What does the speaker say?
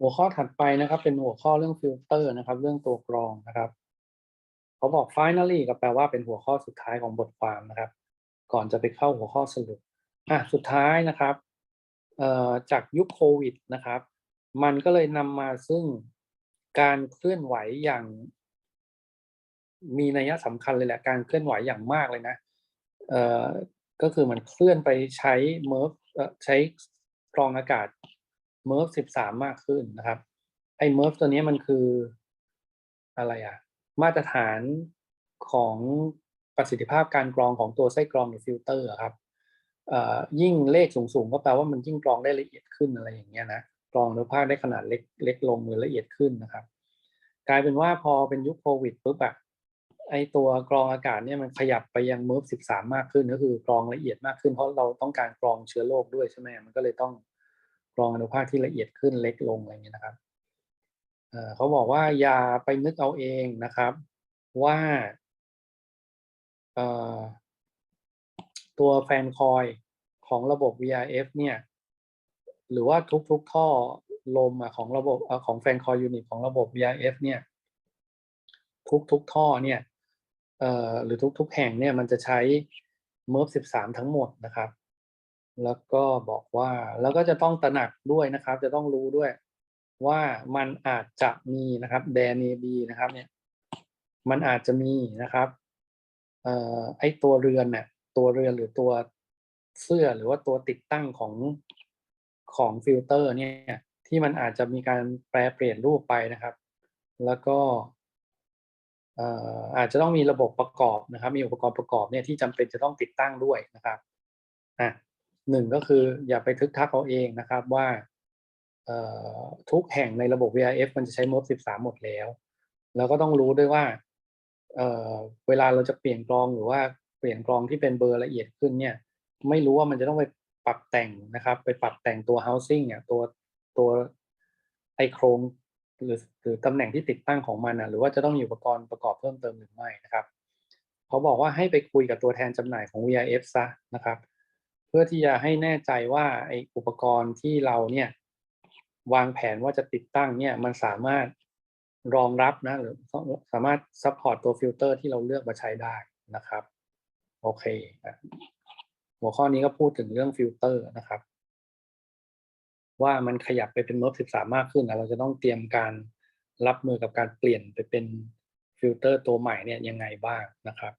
หัวข้อถัดไปนะครับ เป็นหัวข้อเรื่องฟิลเตอร์นะครับ เรื่องตัวกรองนะครับเขาบอก finally ก็แปลว่าเป็นหัวข้อสุดท้ายของบทความนะครับ ก่อนจะไปเข้าหัวข้อสรุปอะสุดท้ายนะครับจากยุคโควิดนะครับ มันก็เลยนำมาซึ่งการเคลื่อนไหวอย่าง มีนัยสำคัญเลยแหละการเคลื่อนไหวอย่างมากเลยนะเอ่อก็คือมันเคลื่อนไปใช้เมิร์ฟใช้กรองอากาศ เมิร์ฟสิบสามมากขึ้นนะครับ ไอ้เมิร์ฟตัวนี้มันคืออะไรอะมาตรฐานของประสิทธิภาพการกรองของตัวไส้กรองหรือฟิลเตอร์อะครับยิ่งเลขสูงๆก็แปลว่ามันยิ่งกรองได้ละเอียดขึ้นอะไรอย่างเงี้ยนะกรองอนุภาได้ขนาดเล็กเล็กลงหรือละเอียดขึ้นนะครับ กลายเป็นว่าพอเป็นยุคโควิดปุ๊บอะไอตัวกรองอากาศเนี่ยมันขยับไปยังเมิร์ฟสิบสามมากขึ้นก็คือกรองละเอียดมากขึ้นเพราะเราต้องการกรองเชื้อโรคด้วยใช่ไหมมันก็เลยต้อง กรองอนุภาคที่ละเอียดขึ้นเล็กลงอะไรเงี้ยนะครับเขาบอกว่าอย่าไปนึกเอาเองนะครับ ว่าตัวแฟนคอยของระบบ VRF เนี่ยหรือว่าทุกๆท่อลมของระบบของแฟนคอยยูนิตของระบบ VRF เนี่ยทุกๆท่อเนี่ยหรือทุกๆแห่งเนี่ยมันจะใช้ MERV 13 ทั้งหมดนะครับ แล้วก็บอกว่าแล้วก็จะต้องตระหนักด้วยนะครับ จะต้องรู้ด้วย ว่ามันอาจจะมีนะครับ there may be นะครับ เนี่ย มันอาจจะมีนะครับเอ่อไอตัวเรือนเนี่ยตัวเรือนหรือตัวเสื้อหรือว่าตัวติดตั้งของของฟิลเตอร์ เนี่ย ที่มันอาจจะมีการแปลเปลี่ยนรูปไปนะครับ แล้วก็เอ่ออาจจะต้องมีระบบประกอบนะครับ มีอุปกรณ์ประกอบเนี่ยที่จำเป็นจะต้องติดตั้งด้วยนะครับอะ หนึ่งก็คืออย่าไปทึกทักเอาเองนะครับว่าทุกแห่งในระบบ VRF มันจะใช้ MOD 13 หมดแล้ว แล้วก็ต้องรู้ด้วยว่าเเวลาเราจะเปลี่ยนกรองหรือว่าเปลี่ยนกรองที่เป็นเบอร์ละเอียดขึ้นเนี่ย ไม่รู้ว่ามันจะต้องไปปรับแต่งนะครับ ไปปรับแต่งตัว housing เนี่ยตัวตัวไอโครงหรือหรือตำแหน่งที่ติดตั้งของมันนะหรือว่าจะต้องมีอุปกรณ์ประกอบเพิ่มเติมหรือไม่นะครับ เขาบอกว่าให้ไปคุยกับตัวแทนจำหน่ายของ VRF ซะนะครับ เพื่อที่จะให้แน่ใจว่าไออุปกรณ์ที่เราเนี่ยวางแผนว่าจะติดตั้งเนี่ยมันสามารถรองรับนะหรือสามารถซัพพอร์ตตัวฟิลเตอร์ที่เราเลือกมาใช้ได้นะครับ โอเค หัวข้อนี้ก็พูดถึงเรื่องฟิลเตอร์นะครับ ว่ามันขยับไปเป็น MERV 13มากขึ้นนะเราจะต้องเตรียมการรับมือกับการเปลี่ยนไปเป็นฟิลเตอร์ตัวใหม่เนี่ยยังไงบ้างนะครับ